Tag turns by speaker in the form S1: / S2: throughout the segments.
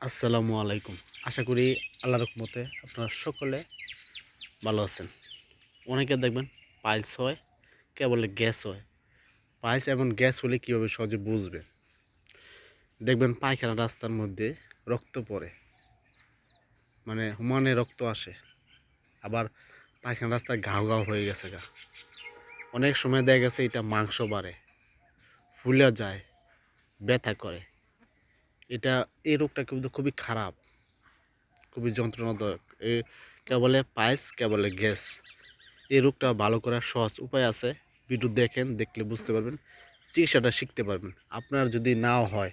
S1: আসসালামু আলাইকুম। আশা করি আল্লাহ রহমতে আপনারা সকলে ভালো আছেন। অনেকে দেখবেন পাইলস হয়, কে বলে গ্যাস হয়। পাইলস এবং গ্যাস হলে কীভাবে সহজে বুঝবেন? দেখবেন পায়খানা রাস্তার মধ্যে রক্ত পড়ে। মানে হুমানে রক্ত আসে। আবার পায়খানা রাস্তায় ঘাও ঘাও হয়ে গেছে গা। অনেক সময় দেখা গেছে এটা মাংস বাড়ে, ফুলে যায়, ব্যথা করে। এটা, এই রোগটা কিন্তু খুবই খারাপ, খুবই যন্ত্রণাদায়ক। এ কে বলে পাইলস, কে বলে গ্যাস। এই রোগটা ভালো করার সহজ উপায় আছে। ভিডিও দেখেন, দেখলে বুঝতে পারবেন, চিকিৎসাটা শিখতে পারবেন। আপনার যদি নাও হয়,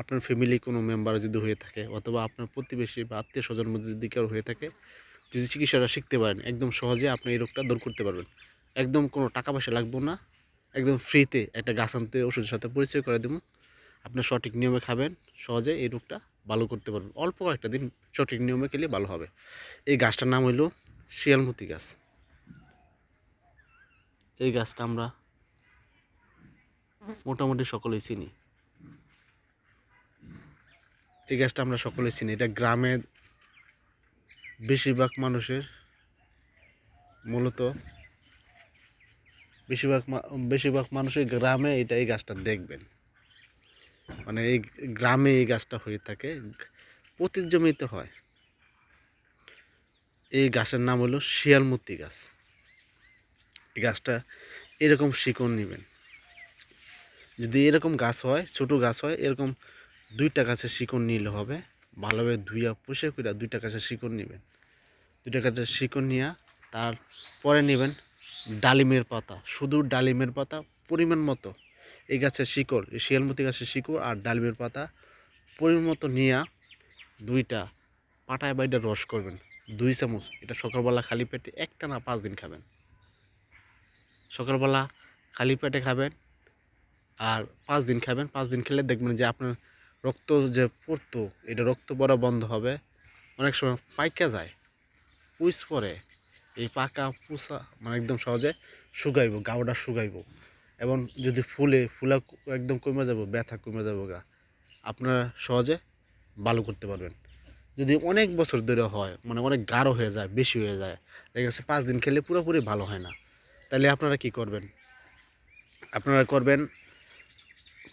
S1: আপনার ফ্যামিলি কোনো মেম্বার যদি হয়ে থাকে, অথবা আপনার প্রতিবেশী বা আত্মীয় স্বজনের মধ্যে যদি কেউ হয়ে থাকে, যদি চিকিৎসাটা শিখতে পারেন, একদম সহজে আপনি এই রোগটা দূর করতে পারবেন। একদম কোনো টাকা পয়সা লাগবে না, একদম ফ্রিতে একটা গাছ আনতে ওষুধের সাথে পরিচয় করে দেবো। আপনি সঠিক নিয়মে খাবেন, সহজে এই রোগটা ভালো করতে পারবেন। অল্প একটা দিন সঠিক নিয়মে খেলে ভালো হবে। এই গাছটার নাম হইল শিয়ালমতি গাছ। এই গাছটা আমরা মোটামুটি সকলেই চিনি। এই গাছটা আমরা সকলেই চিনি। এটা গ্রামে বেশিরভাগ মানুষের মূলত বেশিরভাগ বেশিরভাগ মানুষের গ্রামে এটা এই গাছটা দেখবেন। মানে এই গ্রামে এই গাছটা হয়ে থাকে প্রতি জমিতে হয়। এই গাছের নাম হলো শিয়ালমতি গাছ। এই গাছটা এরকম শিকড় নেবেন। যদি এরকম গাছ হয়, ছোট গাছ হয়, এরকম দুইটা গাছের শিকড় নিলে হবে। ভালোভাবে ধুইয়া পুষে করে দুইটা গাছের শিকড় নেবেন। দুইটা গাছের শিকড় নিয়ে তারপরে নেবেন ডালিমের পাতা। শুধু ডালিমের পাতা, পরিমাণ মতো। এই গাছের শিকড়, এই শিয়ালমতি গাছের শিকড় আর ডালিমের পাতা পরিমাণ মতো নিয়ে দুইটা পাটায় বাইটা রস করবেন, দুই চামচ। এটা সকালবেলা খালি পেটে একটা না পাঁচ দিন খাবেন। সকালবেলা খালি পেটে খাবেন আর পাঁচ দিন খাবেন। পাঁচ দিন খেলে দেখবেন যে আপনার রক্ত যে পড়তো, এটা রক্ত পড়া বন্ধ হবে। অনেক সময় পাইকা যায় পুষ পরে। এই পাকা পুষা মানে একদম সহজে শুকাইব গাওটা শুকাইব। এবং যদি ফুলে, ফুলা একদম কমে যাব, ব্যথা কমে যাব গা, আপনারা সহজে ভালো করতে পারবেন। যদি অনেক বছর ধরে হয় মানে অনেক গাঢ় হয়ে যায়, বেশি হয়ে যায়, দেখা গেছে পাঁচ দিন খেলে পুরোপুরি ভালো হয় না, তাহলে আপনারা কি করবেন? আপনারা করবেন,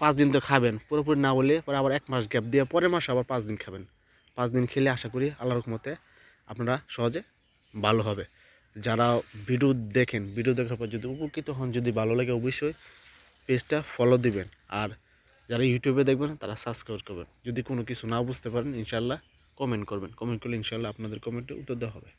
S1: পাঁচ দিন তো খাবেন, পুরোপুরি না বলে পরে আবার এক মাস গ্যাপ দিয়ে পরের মাসে আবার পাঁচ দিন খাবেন। পাঁচ দিন খেলে আশা করি আল্লাহর রহমতে আপনারা সহজে ভালো হবে। যারা ভিডিও দেখেন ভিডিও দেখার পর যদি উপকৃত হন, যদি ভালো লাগে অবশ্যই পেজটা ফলো দিবেন। আর যারা ইউটিউবে দেখবেন, তারা সাবস্ক্রাইব করবেন। যদি কোনো কিছু না বুঝতে পারেন ইনশাল্লাহ কমেন্ট করবেন। কমেন্ট করলে ইনশাল্লাহ আপনাদের কমেন্টে উত্তর দেওয়া হবে।